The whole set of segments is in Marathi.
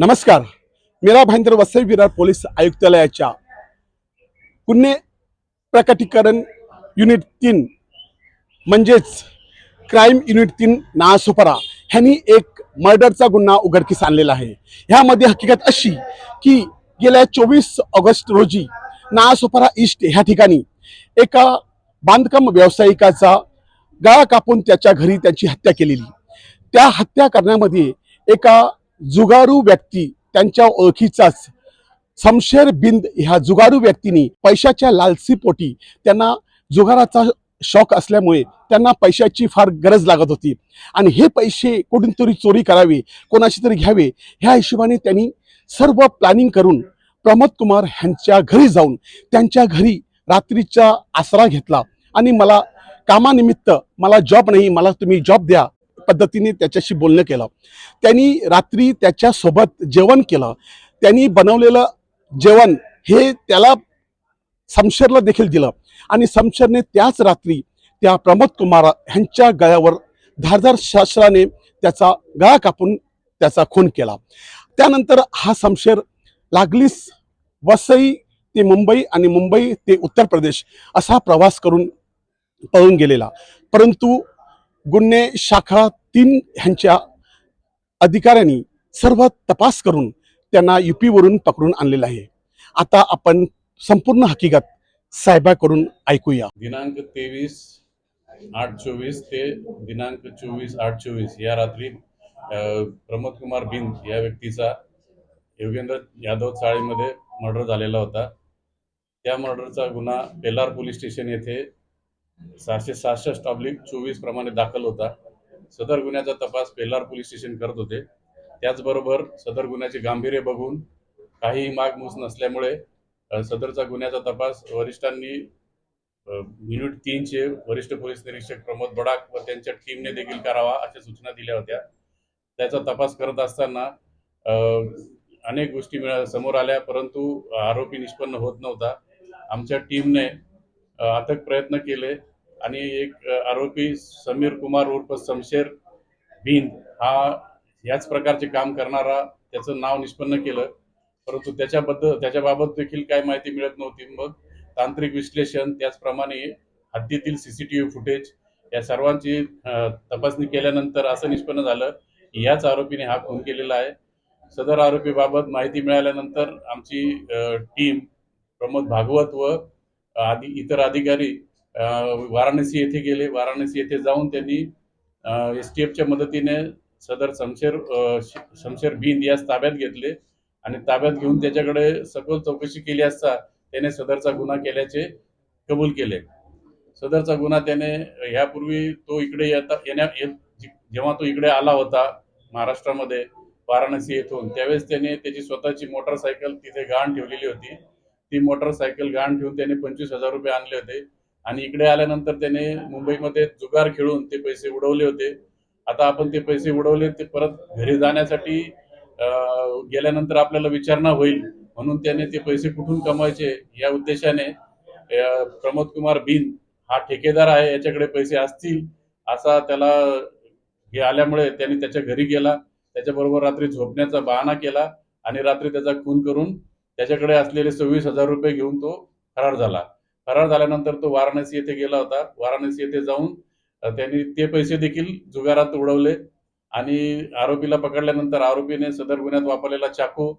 नमस्कार. मीरा भाईंदर वसई विरार पोलीस आयुक्तालयाच्या गुन्हे प्रकटीकरण युनिट तीन म्हणजेच क्राईम युनिट तीन नासोपरा ह्यांनी एक मर्डरचा गुन्हा उघडकीस आणलेला आहे. ह्यामध्ये हकीकत अशी की गेल्या चोवीस ऑगस्ट रोजी नासोपरा ईस्ट ह्या ठिकाणी एका बांधकाम व्यावसायिकाचा गळा कापून त्याच्या घरी त्याची हत्या केलेली. त्या हत्या करण्यामध्ये एका जुगारू व्यक्ती त्यांच्या ओळखीचाच समशेर बिंद ह्या जुगारू व्यक्तीने पैशाच्या लालसीपोटी त्यांना जुगाराचा शौक असल्यामुळे त्यांना पैशाची फार गरज लागत होती. आणि हे पैसे कुठून तरी चोरी करावे कोणाशी तरी घ्यावे ह्या हिशोबाने त्यांनी सर्व प्लॅनिंग करून प्रमोद कुमार ह्यांच्या घरी जाऊन त्यांच्या घरी रात्रीचा आसरा घेतला. आणि मला कामानिमित्त मला जॉब नाही मला तुम्ही जॉब द्या. पद्धतीने त्याच्याशी बोलणं केलं. त्यांनी रात्री त्याच्यासोबत जेवण केलं. त्यांनी बनवलेलं जेवण हे त्याला समशेरला देखील दिलं. आणि समशेरने त्याच रात्री त्या प्रमोद कुमार ह्यांच्या गळ्यावर धारधार शास्त्राने त्याचा गळा कापून त्याचा खून केला. त्यानंतर हा समशेर लागलीच वसई ते मुंबई आणि मुंबई ते उत्तर प्रदेश असा प्रवास करून पळून गेलेला. परंतु गुन्हे शाखा तीन ह्यांच्या अधिकाऱ्यांनी सर्व तपास करून त्यांना युपीवरून पकडून आणलेलं आहे. आता आपण संपूर्ण हकीकत साहेबाकडून ऐकूया. दिनांक तेवीस आठ चोवीस ते दिनांक चोवीस आठ चोवीस या रात्री प्रमोद कुमार बिंद या व्यक्तीचा योगेंद्र यादव चाळीमध्ये मर्डर झालेला होता. त्या मर्डरचा गुन्हा बेलार पोलीस स्टेशन येथे सहाशे सहासष्ट ऑब्लिक चोवीस प्रमाणे दाखल होता. सदर गुन्ह्याचा तपास पेलार पोलीस स्टेशन करत होते. त्याचबरोबर सदर गुन्ह्याचे गांभीर्य बघून काहीही मागमूस नसल्यामुळे सदरचा गुन्ह्याचा तपास वरिष्ठांनी युनिट तीनचे वरिष्ठ पोलीस निरीक्षक प्रमोद बडाक व त्यांच्या टीमने देखील करावा अशा सूचना दिल्या होत्या. त्याचा तपास करत असताना अनेक गोष्टी मिळा समोर आल्या परंतु आरोपी निष्पन्न होत नव्हता. आमच्या टीमने अथक प्रयत्न केले. आणि एक आरोपी समीर कुमार उर्फ समशेर भिंद हा याच प्रकारचे काम करणारा त्याचं नाव निष्पन्न केलं. परंतु त्याच्याबद्दल त्याच्याबाबत देखील काही माहिती मिळत नव्हती. मग तांत्रिक विश्लेषण त्याचप्रमाणे हद्दीतील सीसीटीव्ही फुटेज या सर्वांची तपासणी केल्यानंतर असं निष्पन्न झालं की याच आरोपीने हा खून केलेला आहे. सदर आरोपीबाबत माहिती मिळाल्यानंतर आमची टीम प्रमोद भागवत व आधी इतर अधिकारी वाराणसी येथे गेले. वाराणसी येथे जाऊन त्यांनी एस टी एफच्या मदतीने सदर शमशेर शमशेर बिंद यास ताब्यात घेतले आणि ताब्यात घेऊन त्याच्याकडे सखोल चौकशी केली असता त्याने सदरचा गुन्हा केल्याचे कबूल केले. सदरचा गुन्हा त्याने ह्यापूर्वी तो इकडे येता येण्या येत- जेव्हा तो इकडे आला होता महाराष्ट्रामध्ये वाराणसी येथून त्यावेळेस त्याने त्याची स्वतःची मोटरसायकल तिथे गहाण ठेवलेली होती. ती मोटरसायकल गहाण ठेवून त्याने पंचवीस हजार रुपये आणले होते. आणि इकडे आल्यानंतर त्याने मुंबईमध्ये जुगार खेळून ते पैसे उडवले होते. आता आपण ते पैसे उडवले ते परत घरी जाण्यासाठी गेल्यानंतर आपल्याला विचारणा होईल. म्हणून त्याने ते पैसे कुठून कमवायचे या उद्देशाने प्रमोद कुमार बिन हा ठेकेदार आहे याच्याकडे पैसे असतील असा त्याला हे आल्यामुळे त्याने त्याच्या घरी गेला. त्याच्याबरोबर रात्री झोपण्याचा बहाणा केला आणि रात्री त्याचा खून करून त्याच्याकडे असलेले सव्वीस हजार रुपये घेऊन तो फरार झाला. फरार झाल्यानंतर तो वाराणसी येथे गेला होता. वाराणसी येथे जाऊन त्यांनी ते पैसे देखील जुगारात उडवले आणि आरोपीला पकडल्यानंतर आरोपीने सदर गुन्ह्यात वापरलेला चाकू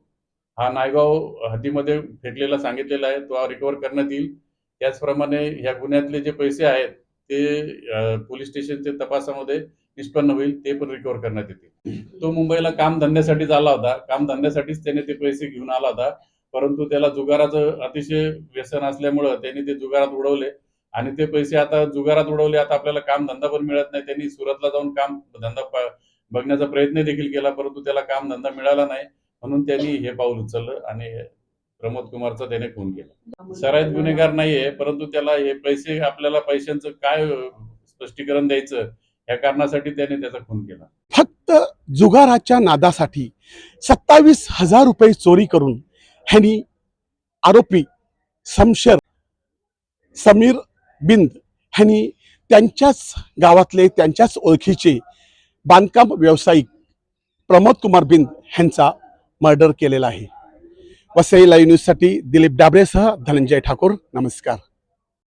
हा नायगाव हद्दीमध्ये फेकलेला सांगितलेला आहे. तो रिकवर करण्यात येईल. त्याचप्रमाणे या गुन्ह्यातले जे पैसे आहेत ते पोलीस स्टेशनच्या तपासामध्ये निष्पन्न होईल ते पण रिकवर करण्यात येतील. तो मुंबईला काम धंद्यासाठीच आला होता. काम धंद्यासाठीच त्याने ते पैसे घेऊन आला होता. परंतु त्याला जुगाराचं अतिशय व्यसन असल्यामुळं त्यांनी ते जुगारात उडवले. आणि ते पैसे आता जुगारात उडवले आता आपल्याला काम धंदा पण मिळत नाही. त्यांनी सुरतला जाऊन काम धंदा बघण्याचा प्रयत्न देखील केला परंतु त्याला काम धंदा मिळाला नाही. म्हणून त्यांनी हे पाऊल उचललं आणि प्रमोद कुमारचा त्याने खून केला. सराईत गुन्हेगार नाहीये परंतु त्याला हे पैसे आपल्याला पैशांचं काय स्पष्टीकरण द्यायचं या कारणासाठी त्याने त्याचा खून केला. फक्त जुगाराच्या नादासाठी सत्तावीस हजार रुपये चोरी करून ह्यांनी आरोपी समशर समीर बिंद ह्यांनी त्यांच्याच गावातले त्यांच्याच ओळखीचे बांधकाम व्यावसायिक प्रमोद कुमार बिंद ह्यांचा मर्डर केलेला आहे. वसईला लाईव्ह न्यूजसाठी दिलीप डाबरेसह धनंजय ठाकूर. नमस्कार.